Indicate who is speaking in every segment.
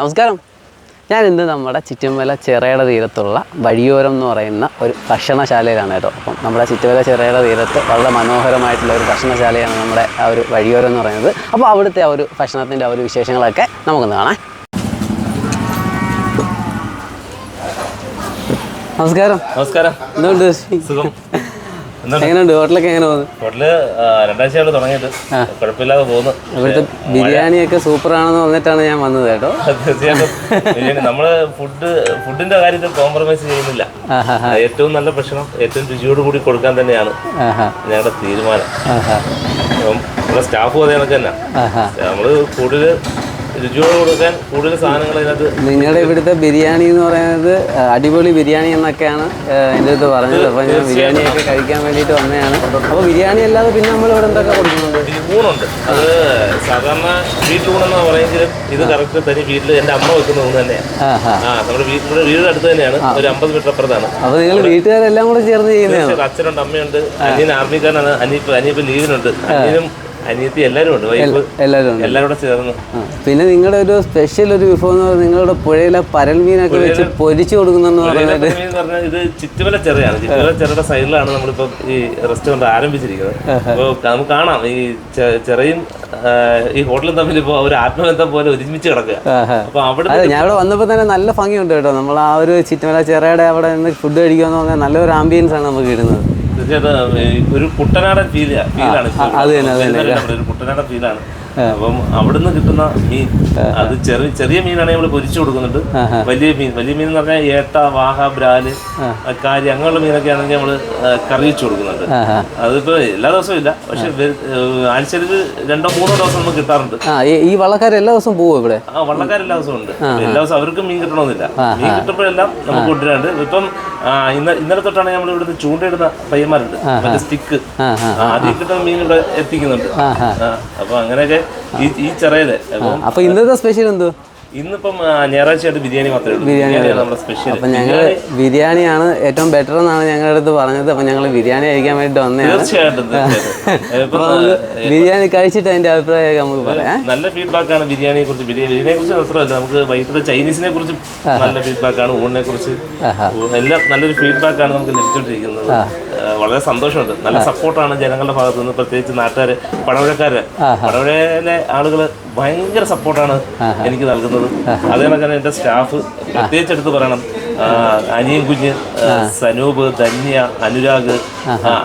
Speaker 1: നമസ്കാരം. ഞാൻ ഇന്ന് നമ്മുടെ ചുറ്റുമല ചിറയുടെ തീരത്തുള്ള വഴിയോരം എന്ന് പറയുന്ന ഒരു ഭക്ഷണശാലയിലാണ് കേട്ടോ. അപ്പം നമ്മുടെ ചുറ്റുമല ചിറയുടെ തീരത്ത് വളരെ മനോഹരമായിട്ടുള്ള ഒരു ഭക്ഷണശാലയാണ് നമ്മുടെ ആ ഒരു വഴിയോരം എന്ന് പറയുന്നത്. അപ്പോൾ അവിടുത്തെ ആ ഒരു ഭക്ഷണത്തിന്റെ ആ ഒരു വിശേഷങ്ങളൊക്കെ നമുക്കൊന്ന് കാണാം. നമസ്കാരം.
Speaker 2: നമസ്കാരം.
Speaker 1: എന്തുകൊണ്ട്
Speaker 2: സുഖം.
Speaker 1: എങ്ങനെയുണ്ട്? ഹോട്ടലൊക്കെ എങ്ങനെ പോകുന്നു?
Speaker 2: ഹോട്ടൽ ആ, രണ്ടാഴ്ചയായിട്ട് തുടങ്ങിയിട്ട്. കുഴപ്പമില്ലാതെ പോകുന്നു.
Speaker 1: ഇവിടുത്തെ ബിരിയാണിയൊക്കെ സൂപ്പറാണെന്ന് വന്നിട്ടാണ് ഞാൻ വന്നത് കേട്ടോ.
Speaker 2: തീർച്ചയായിട്ടും. നമ്മൾ ഫുഡ് ഫുഡിന്റെ കാര്യത്തിൽ കോംപ്രമൈസ് ചെയ്യുന്നില്ല. ഏറ്റവും നല്ല ഭക്ഷണം ഏറ്റവും രുചിയോട് കൂടി കൊടുക്കാൻ തന്നെയാണ്. ഞങ്ങളുടെ തീരുമാനം. നമ്മുടെ സ്റ്റാഫ് അതേ കണക്ക് തന്നെ.
Speaker 1: ആഹാ.
Speaker 2: നമ്മൾ കൂടുതൽ രുചിയോട് കൊടുക്കാൻ കൂടുതൽ സാധനങ്ങൾ അതിനകത്ത്
Speaker 1: നിങ്ങളുടെ ഇവിടുത്തെ ബിരിയാണി എന്ന് പറയുന്നത് അടിപൊളി ബിരിയാണി എന്നൊക്കെയാണ് എന്റെ അടുത്ത് പറഞ്ഞത്. അപ്പോൾ ഞാൻ ബിരിയാണിയൊക്കെ കഴിക്കാൻ വേണ്ടിയിട്ട് വന്നതാണ്. അപ്പോൾ ബിരിയാണി അല്ലാതെ പിന്നെ നമ്മൾ ഇവിടെ എന്തൊക്കെ കൊടുക്കുന്നുണ്ട്?
Speaker 2: ഊണുണ്ട്. അത് സാധാരണ വീട്ടിലൂണെന്ന് പറയുമെങ്കിലും ഇത് കറക്റ്റ് തനി വീട്ടിൽ എന്റെ അമ്മ വെക്കുന്ന ഊണ് തന്നെയാണ് ആ നമ്മുടെ വീട്ടിലൂടെ വീട് അടുത്ത് തന്നെയാണ്. ഒരു അമ്പത് മീറ്റർ അപ്പുറത്താണ്.
Speaker 1: അപ്പോൾ നിങ്ങൾ വീട്ടുകാരെല്ലാം കൂടെ ചേർന്ന് ചെയ്യുന്നതാണ്?
Speaker 2: അച്ഛനുണ്ട് അമ്മയുണ്ട് അനിയൻ ആർമിക്കാരനാണ് അനിയപ്പ് അനിയപ്പ് ലീവിനുണ്ട്. അനിയനും അനിയത്തി എല്ലാവരും ഉണ്ട്.
Speaker 1: എല്ലാവരും ഉണ്ട്.
Speaker 2: എല്ലാവരും ചേർന്ന്.
Speaker 1: പിന്നെ നിങ്ങളുടെ ഒരു സ്പെഷ്യൽ ഒരു വിഭവം എന്ന് പറഞ്ഞാൽ നിങ്ങളുടെ പുഴയിലെ പരൽ മീനൊക്കെ വെച്ച് പൊരിച്ചു കൊടുക്കുന്നെന്ന് പറയുന്നത്
Speaker 2: ഇത് ചുറ്റുമല ചെറിയാണ്. ചുറ്റുമല ചെറുടെ സൈഡിലാണ് നമ്മളിപ്പോ ഈ റെസ്റ്റോറന്റ് ആരംഭിച്ചിരിക്കുന്നത്. അപ്പോൾ നമുക്ക് കാണാം. ഈ ചെറിയ ഈ ഹോട്ടലും തമ്മിൽ ഇപ്പോൾ ഒരു ആത്മബന്ധം പോലെ ഒരുമിച്ച് കിടക്കുക.
Speaker 1: അപ്പോൾ
Speaker 2: അപ്പൊ അവിടെ
Speaker 1: ഞാൻ ഇവിടെ വന്നപ്പോൾ തന്നെ നല്ല ഭംഗിയുണ്ട് കേട്ടോ. നമ്മൾ ആ ഒരു ചിറ്റമല ചെറയുടെ അവിടെ നിന്ന് ഫുഡ് കഴിക്കുക എന്ന് പറഞ്ഞാൽ നല്ലൊരു ആംബിയൻസ് ആണ് നമുക്ക് കിട്ടുന്നത്.
Speaker 2: തീർച്ചയായിട്ടും ഒരു കുട്ടനാടൻ ഫീലാണ്
Speaker 1: തന്നെ,
Speaker 2: ഒരു കുട്ടനാടൻ ഫീലാണ് അപ്പം അവിടുന്ന് കിട്ടുന്ന മീൻ അത് ചെറിയ ചെറിയ മീനാണെങ്കിൽ നമ്മൾ പൊരിച്ചു കൊടുക്കുന്നുണ്ട് വലിയ മീൻ വലിയ മീൻ എന്ന് പറഞ്ഞാൽ ഏട്ട വാഹ ബ്രാൽ കാരി അങ്ങനെയുള്ള മീനൊക്കെ ആണെങ്കിൽ നമ്മൾ കറി വെച്ച് കൊടുക്കുന്നുണ്ട്. അതിപ്പോ എല്ലാ ദിവസവും ഇല്ല. പക്ഷെ ആഴ്ചയിൽ രണ്ടോ മൂന്നോ ദിവസം നമുക്ക് കിട്ടാറുണ്ട്.
Speaker 1: ഈ- വള്ളക്കാർ എല്ലാ ദിവസവും പോവും ഇവിടെ?
Speaker 2: ആ വള്ളക്കാർ എല്ലാ ദിവസവും ഉണ്ട്. എല്ലാ ദിവസവും അവർക്കും മീൻ കിട്ടണമെന്നില്ല. മീൻ കിട്ടുമ്പോഴെല്ലാം നമുക്ക് കൊണ്ടുവരാണ്ട് ഇപ്പം ഇന്ന ഇന്നലെ തൊട്ടാണ് നമ്മൾ ഇവിടുന്ന് ചൂണ്ടയിടുന്ന പയ്യന്മാരുണ്ട്. മറ്റേ സ്റ്റിക്ക്. അതിൽ കിട്ടുന്ന മീൻ ഇവിടെ എത്തിക്കുന്നുണ്ട്. അപ്പൊ അങ്ങനെയൊക്കെ ഈ അപ്പം
Speaker 1: അപ്പൊ ഇന്നത്തെ സ്പെഷ്യൽ എന്തോ
Speaker 2: ഇന്നിപ്പം ഞായറാഴ്ചയായിട്ട് ബിരിയാണി മാത്രമേ ഉള്ളൂ. ബിരിയാണിയാണ് നമ്മുടെ സ്പെഷ്യൽ
Speaker 1: അപ്പൊ ഞങ്ങൾ ബിരിയാണിയാണ് ഏറ്റവും ബെറ്റർ എന്നാണ് ഞങ്ങളുടെ അടുത്ത് പറഞ്ഞത്. അപ്പൊ ഞങ്ങൾ ബിരിയാണി കഴിക്കാൻ വേണ്ടി വന്നതാണ്.
Speaker 2: തീർച്ചയായിട്ടും
Speaker 1: ബിരിയാണി കഴിച്ചിട്ട് അതിന്റെ അഭിപ്രായമൊക്കെ നമുക്ക് പറയാം.
Speaker 2: നല്ല ഫീഡ്ബാക്ക് ആണ് ബിരിയാണിയെ കുറിച്ച്. ബിരിയാണിയെ കുറിച്ച് മാത്രമല്ല നമുക്ക് വൈകിട്ട് ചൈനീസിനെ കുറിച്ച് നല്ല ഫീഡ്ബാക്ക് ആണ് ഊണിനെ കുറിച്ച്. എല്ലാം നല്ലൊരു ഫീഡ്ബാക്ക് ആണ് നമുക്ക് ലഭിച്ചുകൊണ്ടിരിക്കുന്നത് ഏഹ് വളരെ സന്തോഷമുണ്ട്. നല്ല സപ്പോർട്ടാണ് ജനങ്ങളുടെ ഭാഗത്ത് നിന്ന് പ്രത്യേകിച്ച് നാട്ടുകാര് പടവഴക്കാര്. പടവഴയിലെ ആളുകൾ ഭയങ്കര സപ്പോർട്ടാണ് എനിക്ക് നൽകുന്നത്. അതേപോലെ തന്നെ എന്റെ സ്റ്റാഫ് പ്രത്യേകിച്ച് എടുത്ത് പറയണം. അനിയൻ കുഞ്ഞ് സനൂപ് ധന്യ അനുരാഗ്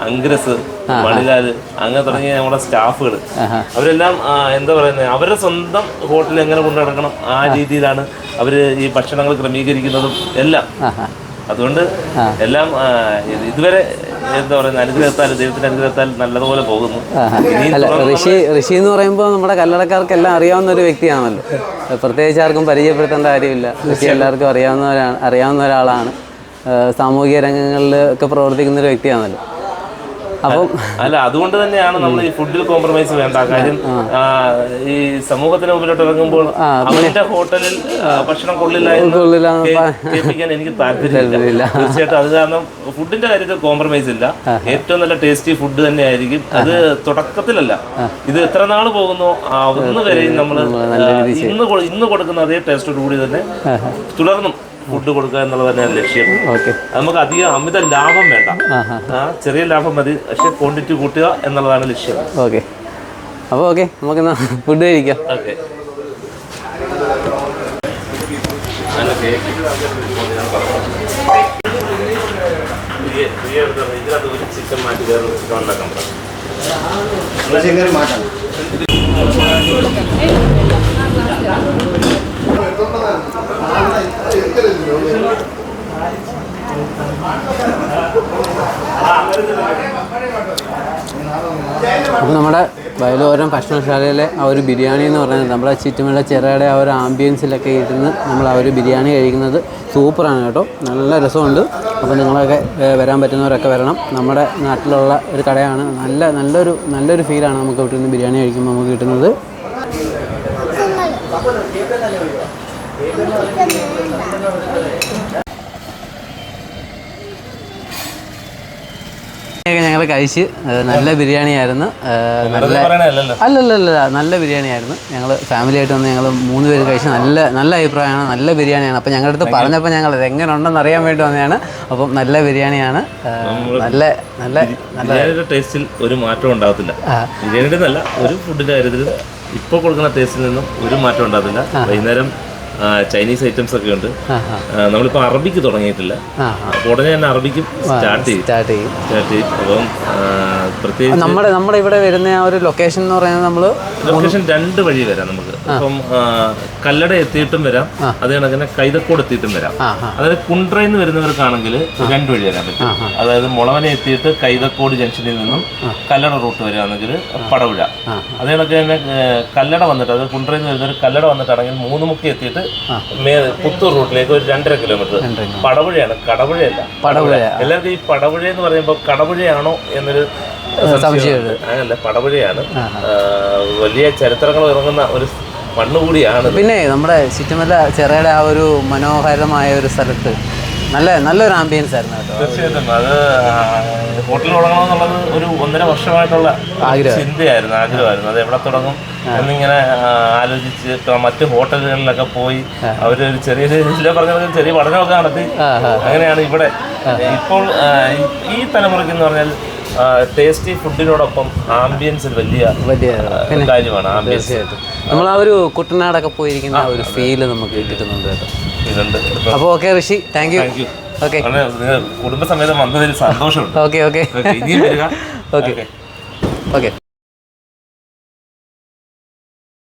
Speaker 2: അംഗ്രസ് മണിലാൽ അങ്ങനെ തുടങ്ങിയ നമ്മുടെ സ്റ്റാഫുകൾ അവരെല്ലാം എന്താ പറയുന്നത് അവരുടെ സ്വന്തം ഹോട്ടലിൽ എങ്ങനെ കൊണ്ടു നടക്കണം ആ രീതിയിലാണ് അവർ ഈ ഭക്ഷണങ്ങൾ ക്രമീകരിക്കുന്നതും എല്ലാം. അതുകൊണ്ട് എല്ലാം ഇതുവരെ എന്താ പറയുന്നത് അനുഗ്രഹത്താൽ ദൈവത്തിന്റെ അനുഗ്രഹത്താൽ നല്ലതുപോലെ പോകുന്നു.
Speaker 1: അല്ല ഋഷി ഋഷി എന്ന് പറയുമ്പോൾ നമ്മുടെ കല്ലടക്കാർക്കെല്ലാം അറിയാവുന്ന ഒരു വ്യക്തിയാണല്ലോ. പ്രത്യേകിച്ച് ആർക്കും പരിചയപ്പെടുത്തേണ്ട കാര്യമില്ല. ഋഷി എല്ലാവർക്കും അറിയാവുന്നവരാണ് അറിയാവുന്ന ഒരാളാണ്. സാമൂഹിക രംഗങ്ങളിൽ ഒക്കെ പ്രവർത്തിക്കുന്ന ഒരു വ്യക്തിയാണല്ലോ. അപ്പം
Speaker 2: അല്ല അതുകൊണ്ട് തന്നെയാണ് നമ്മൾ ഈ ഫുഡിൽ കോംപ്രമൈസ് വേണ്ട. കാര്യം ഈ സമൂഹത്തിന് മുമ്പിലോട്ട് ഇറങ്ങുമ്പോൾ അവന്റെ ഹോട്ടലിൽ ഭക്ഷണം കൊള്ളില്ല എനിക്ക് താല്പര്യമില്ല. തീർച്ചയായിട്ടും അത് കാരണം ഫുഡിന്റെ കാര്യത്തിൽ കോംപ്രമൈസ് ഇല്ല. ഏറ്റവും നല്ല ടേസ്റ്റി ഫുഡ് തന്നെ ആയിരിക്കും അത് തുടക്കത്തിലല്ല. ഇത് എത്ര നാൾ പോകുന്നു? അന്ന് വരെയും നമ്മൾ ഇന്ന് ഇന്ന് കൊടുക്കുന്ന അതേ ടേസ്റ്റോട് കൂടി തന്നെ തുടർന്നും. ഫുഡ് കൊടുക്കുക എന്നുള്ളത് തന്നെയാണ് ലക്ഷ്യം.
Speaker 1: ഓക്കെ.
Speaker 2: നമുക്ക് അധികം അമിത ലാഭം വേണ്ട. ആ, ചെറിയ ലാഭം മതി പക്ഷെ ക്വാണ്ടിറ്റി കൂട്ടുക എന്നുള്ളതാണ് ലക്ഷ്യം.
Speaker 1: ഓക്കെ. അപ്പോൾ ഓക്കെ നമുക്ക് ഫുഡ് കഴിക്കാം.
Speaker 2: ഓക്കെ. ഇതിനകത്ത് ഒരു ചിക്കൻ മാറ്റി വേറെ ചിക്കൻ ഉണ്ടാക്കാൻ പറയാം
Speaker 1: അപ്പോൾ നമ്മുടെ വയലോരം ഭക്ഷണശാലയിലെ ആ ഒരു ബിരിയാണി എന്ന് പറയുന്നത് നമ്മുടെ ചുറ്റുമുള്ള ചിറയുടെ ആ ഒരു ആംബിയൻസിലൊക്കെ ഇരുന്ന് നമ്മൾ ആ ഒരു ബിരിയാണി കഴിക്കുന്നത് സൂപ്പറാണ് കേട്ടോ. നല്ല രസമുണ്ട്. അപ്പോൾ നിങ്ങളൊക്കെ വരാൻ പറ്റുന്നവരൊക്കെ വരണം. നമ്മുടെ നാട്ടിലുള്ള ഒരു കടയാണ്. നല്ല നല്ലൊരു നല്ലൊരു ഫീലാണ് നമുക്ക് ഇവിടെ നിന്ന് ബിരിയാണി കഴിക്കുമ്പോൾ നമുക്ക് കിട്ടുന്നത്. ഞങ്ങൾ കഴിച്ച് നല്ല ബിരിയാണി ആയിരുന്നു നല്ല അല്ലല്ലല്ല നല്ല ബിരിയാണിയായിരുന്നു. ഞങ്ങൾ ഫാമിലി ആയിട്ട് വന്ന് ഞങ്ങൾ മൂന്ന് പേര് കഴിച്ച് നല്ല നല്ല അഭിപ്രായമാണ് നല്ല ബിരിയാണിയാണ്. അപ്പോൾ ഞങ്ങളുടെ അടുത്ത് പറഞ്ഞപ്പോൾ ഞങ്ങൾ ഇത് എങ്ങനെ ഉണ്ടെന്ന് അറിയാൻ വേണ്ടി വന്നതാണ്. അപ്പം നല്ല ബിരിയാണിയാണ്. നല്ല നല്ല നല്ല
Speaker 2: ടേസ്റ്റിൽ ഒരു മാറ്റം ഉണ്ടാകത്തില്ല. ബിരിയാണിയുടെ നല്ല ഒരു ഫുഡിന്റെ കാര്യത്തിൽ ഇപ്പോൾ കൊടുക്കുന്ന ടേസ്റ്റിൽ നിന്നും ഒരു മാറ്റം ഉണ്ടാകത്തില്ല. വൈകുന്നേരം ചൈനീസ് ഐറ്റംസ് ഒക്കെ ഉണ്ട്. നമ്മളിപ്പോ നമ്മളിപ്പോൾ അറബിക്ക് തുടങ്ങിയിട്ടില്ല. അപ്പോൾ ഉടനെ തന്നെ അറബിക്ക് സ്റ്റാർട്ട് ചെയ്യും.
Speaker 1: സ്റ്റാർട്ട് ചെയ്യും.
Speaker 2: സ്റ്റാർട്ട് ചെയ്യും. അപ്പം പ്രത്യേകിച്ച്
Speaker 1: നമ്മുടെ നമ്മുടെ ഇവിടെ വരുന്ന ആ ഒരു ലൊക്കേഷൻ എന്ന് പറയുന്നത് നമ്മൾ
Speaker 2: ലൊക്കേഷൻ രണ്ട് വഴി വരാം നമുക്ക്. അപ്പം ആ, കല്ലട എത്തിയിട്ടും വരാം. അതേ കണക്കിന് കൈതക്കോട് എത്തിയിട്ടും വരാം. അതായത് കുണ്ട്രയിൽ വരുന്നവർക്കാണെങ്കിൽ രണ്ട് വഴി വരാൻ പറ്റും. അതായത് മുളവനെ എത്തിയിട്ട് കൈതക്കോട് ജംഗ്ഷനിൽ നിന്നും കല്ലട റൂട്ട് വരികയാണെങ്കിൽ പടവുഴ അതേ കണക്ക് തന്നെ കല്ലട വന്നിട്ട് അതായത് കുണ്ട്രയിൽ നിന്ന് വരുന്നവർ കല്ലട വന്നിട്ടാണെങ്കിൽ മൂന്ന് മുക്കി എത്തിയിട്ട് മേ പുത്തൂർ റൂട്ടിലേക്ക് ഒരു രണ്ടര കിലോമീറ്റർ. പടവുഴയാണ് കടവുഴയല്ല
Speaker 1: പടവുഴ.
Speaker 2: എല്ലാവർക്കും ഈ പടവുഴ എന്ന് പറയുമ്പോൾ കടവുഴയാണോ എന്നൊരു സംശയമുണ്ട്. അങ്ങനല്ല പടവുഴയാണ് വലിയ ചരിത്രങ്ങൾ ഇറങ്ങുന്ന ഒരു മണ്ണ് കൂടിയാണ്.
Speaker 1: പിന്നെ നമ്മുടെ ചുറ്റുമല്ല ചെറയുടെ ആ ഒരു മനോഹരമായ ഒരു സ്ഥലത്ത് നല്ല നല്ലൊരു ആംബിയൻസ് ആയിരുന്നു കേട്ടോ.
Speaker 2: തീർച്ചയായിട്ടും. അത് ഹോട്ടൽ തുടങ്ങണമെന്നുള്ളത് ഒരു ഒന്നര വർഷമായിട്ടുള്ള ഒരു ചിന്തയായിരുന്നു ആഗ്രഹമായിരുന്നു. അത് എവിടെ തുടങ്ങും എന്നിങ്ങനെ ആലോചിച്ച് മറ്റ് ഹോട്ടലുകളിലൊക്കെ പോയി അവരൊരു ചെറിയ ചെറിയ പറഞ്ഞ ചെറിയ പഠനമൊക്കെ നടത്തി അങ്ങനെയാണ് ഇവിടെ. ഇപ്പോൾ ഈ തലമുറയ്ക്ക് എന്ന് പറഞ്ഞാൽ ടേസ്റ്റി ഫുഡിനോടൊപ്പം ആംബിയൻസ് ഒരു വലിയ
Speaker 1: വലിയ
Speaker 2: കാര്യമാണ് ആംബിയൻസ്
Speaker 1: നമ്മൾ ആ ഒരു കുട്ടനാടൊക്കെ പോയിരിക്കുന്ന ആ ഒരു ഫീൽ നമുക്ക് കിട്ടുന്നുണ്ട് കേട്ടോ. അപ്പോൾ okay Rishi thank you okay
Speaker 2: കുടുംബസമേതം വന്നതിൽ സന്തോഷമുണ്ട്.
Speaker 1: Okay okay okay okay